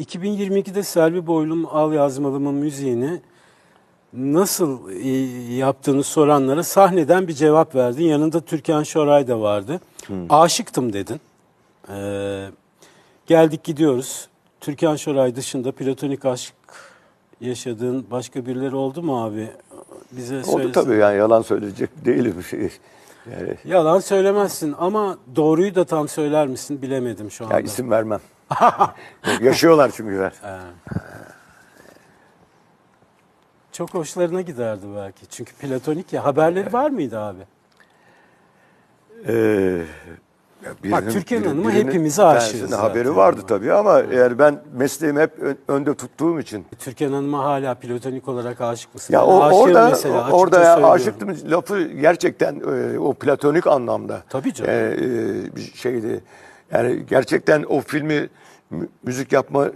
2022'de Selvi Boylum Al Yazmalım'ın müziğini nasıl e, yaptığını soranlara sahneden bir cevap verdin. Yanında Türkan Şoray da vardı. Aşıktım dedin. Ee, geldik gidiyoruz. Türkan Şoray dışında platonik aşk yaşadığın başka birileri oldu mu abi? Bize Oldu söylesene. tabii yani yalan söyleyecek değilim şey. Yani Yalan söylemezsin ama doğruyu da tam söyler misin bilemedim şu anda. ya isim vermem. Yaşıyorlar çünkü ver. Çok hoşlarına giderdi belki. Çünkü platonik ya. Haberleri var mıydı abi? Ee, ya Bak, Türkan Hanım'ı hepimize aşığız zaten. haberi vardı tabii ama yani ben mesleğimi hep ön- önde tuttuğum için. Türkan Hanım'a hala platonik olarak aşık mısın? Ya o, aşığım orada mesela, orada ya aşıktım lafı gerçekten e, o platonik anlamda. Tabii canım. E, e, şeydi. Yani gerçekten o filmi mü- müzik yapma